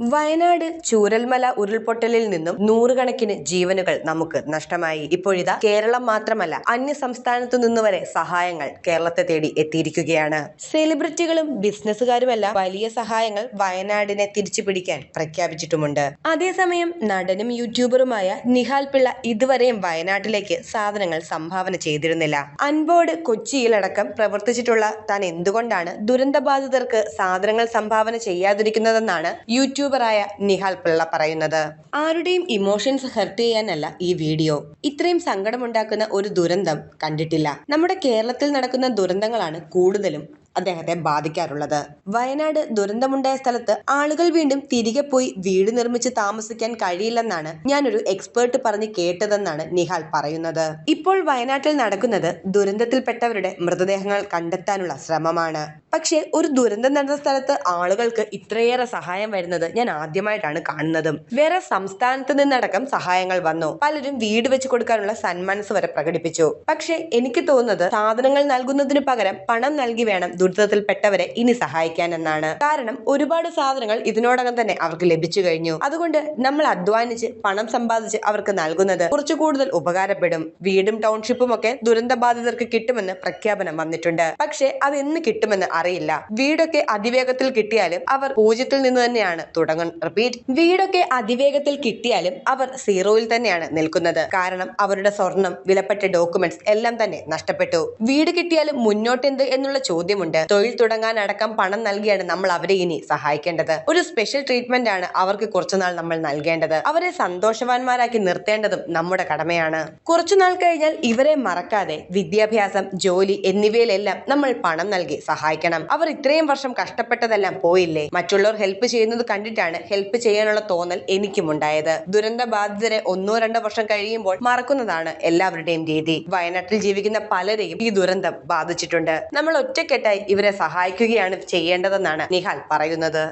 വയനാട് ചൂരൽമല ഉരുൾപൊട്ടലിൽ നിന്നും നൂറുകണക്കിന് ജീവനുകൾ നമുക്ക് നഷ്ടമായി. ഇപ്പോഴിതാ കേരളം മാത്രമല്ല അന്യ സംസ്ഥാനത്തു നിന്ന് വരെ സഹായങ്ങൾ കേരളത്തെ തേടി എത്തിയിരിക്കുകയാണ്. സെലിബ്രിറ്റികളും ബിസിനസ്സുകാരുമെല്ലാം വലിയ സഹായങ്ങൾ വയനാടിനെ തിരിച്ചു പിടിക്കാൻ പ്രഖ്യാപിച്ചിട്ടുമുണ്ട്. അതേസമയം നടനും യൂട്യൂബറുമായ നിഹാൽ പിള്ള ഇതുവരെയും വയനാട്ടിലേക്ക് സാധനങ്ങൾ സംഭാവന ചെയ്തിരുന്നില്ല. അൻബോർഡ് കൊച്ചിയിലടക്കം പ്രവർത്തിച്ചിട്ടുള്ള താൻ എന്തുകൊണ്ടാണ് ദുരന്തബാധിതർക്ക് സാധനങ്ങൾ സംഭാവന ചെയ്യാതിരിക്കുന്നതെന്നാണ് യൂട്യൂബറായ നിഹാൽ പിള്ള പറയുന്നത്. ആരുടെയും ഇമോഷൻസ് ഹെർട്ട് ചെയ്യാനല്ല ഈ വീഡിയോ ഇത്രയും സങ്കടമുണ്ടാക്കുന്ന ഒരു ദുരന്തം കണ്ടിട്ടില്ല. നമ്മുടെ കേരളത്തിൽ നടക്കുന്ന ദുരന്തങ്ങളാണ് കൂടുതലും. അദ്ദേഹത്തെ ബാധിക്കാറുള്ളത്. വയനാട് ദുരന്തമുണ്ടായ സ്ഥലത്ത് ആളുകൾ വീണ്ടും തിരികെ പോയി വീട് നിർമ്മിച്ച് താമസിക്കാൻ കഴിയില്ലെന്നാണ് ഞാനൊരു എക്സ്പേർട്ട് പറഞ്ഞ് കേട്ടതെന്നാണ് നിഹാൽ പറയുന്നത്. ഇപ്പോൾ വയനാട്ടിൽ നടക്കുന്നത് ദുരന്തത്തിൽപ്പെട്ടവരുടെ മൃതദേഹങ്ങൾ കണ്ടെത്താനുള്ള ശ്രമമാണ്. പക്ഷേ ഒരു ദുരന്തം നടന്ന സ്ഥലത്ത് ആളുകൾക്ക് ഇത്രയേറെ സഹായം വരുന്നത് ഞാൻ ആദ്യമായിട്ടാണ് കാണുന്നതും. വേറെ സംസ്ഥാനത്ത് നിന്നടക്കം സഹായങ്ങൾ വന്നു. പലരും വീട് വെച്ച് കൊടുക്കാനുള്ള സന്മനസ് വരെ പ്രകടിപ്പിച്ചു. പക്ഷേ എനിക്ക് തോന്നുന്നത് സാധനങ്ങൾ നൽകുന്നതിന് പകരം പണം നൽകി വേണം ദുരിതത്തിൽപ്പെട്ടവരെ ഇനി സഹായിക്കാൻ എന്നാണ്. കാരണം ഒരുപാട് സാധനങ്ങൾ ഇതിനോടകം തന്നെ അവർക്ക് ലഭിച്ചു കഴിഞ്ഞു. അതുകൊണ്ട് നമ്മൾ അധ്വാനിച്ച് പണം സമ്പാദിച്ച് അവർക്ക് നൽകുന്നത് കുറച്ചു കൂടുതൽ ഉപകാരപ്പെടും. വീടും ടൗൺഷിപ്പും ഒക്കെ ദുരന്ത ബാധിതർക്ക് കിട്ടുമെന്ന് പ്രഖ്യാപനം വന്നിട്ടുണ്ട്. പക്ഷേ അത് എന്ന് കിട്ടുമെന്ന് അറിയില്ല. വീടൊക്കെ അതിവേഗത്തിൽ കിട്ടിയാലും അവർ പൂജ്യത്തിൽ നിന്ന് തന്നെയാണ് തുടങ്ങും റിപ്പീറ്റ്. വീടൊക്കെ അതിവേഗത്തിൽ കിട്ടിയാലും അവർ സീറോയിൽ തന്നെയാണ് നിൽക്കുന്നത്. കാരണം അവരുടെ സ്വർണം വിലപ്പെട്ട ഡോക്യുമെന്റ്സ് എല്ലാം തന്നെ നഷ്ടപ്പെട്ടു. വീട് കിട്ടിയാലും മുന്നോട്ടെന്ത് എന്നുള്ള ചോദ്യമുണ്ട്. തൊഴിൽ തുടങ്ങാൻ അടക്കം പണം നൽകിയാണ് നമ്മൾ അവരെ ഇനി സഹായിക്കേണ്ടത്. ഒരു സ്പെഷ്യൽ ട്രീറ്റ്മെന്റ് ആണ് അവർക്ക് കുറച്ചുനാൾ നമ്മൾ നൽകേണ്ടത്. അവരെ സന്തോഷവാന്മാരാക്കി നിർത്തേണ്ടതും നമ്മുടെ കടമയാണ്. കുറച്ചുനാൾ കഴിഞ്ഞാൽ ഇവരെ മറക്കാതെ വിദ്യാഭ്യാസം ജോലി എന്നിവയിലെല്ലാം നമ്മൾ പണം നൽകി സഹായിക്കണം. അവർ ഇത്രയും വർഷം കഷ്ടപ്പെട്ടതെല്ലാം പോയില്ലേ? മറ്റുള്ളവർ ഹെൽപ്പ് ചെയ്യുന്നത് കണ്ടിട്ടാണ് ഹെൽപ്പ് ചെയ്യാനുള്ള തോന്നൽ എനിക്കും ഉണ്ടായത്. ദുരന്ത ബാധിതരെ ഒന്നോ രണ്ടോ വർഷം കഴിയുമ്പോൾ മറക്കുന്നതാണ് എല്ലാവരുടെയും രീതി. വയനാട്ടിൽ ജീവിക്കുന്ന പലരെയും ഈ ദുരന്തം ബാധിച്ചിട്ടുണ്ട്. നമ്മൾ ഒറ്റക്കെട്ടായി ഇവരെ സഹായിക്കുകയാണ് ചെയ്യേണ്ടതെന്നാണ് നിഹാൽ പറയുന്നത്.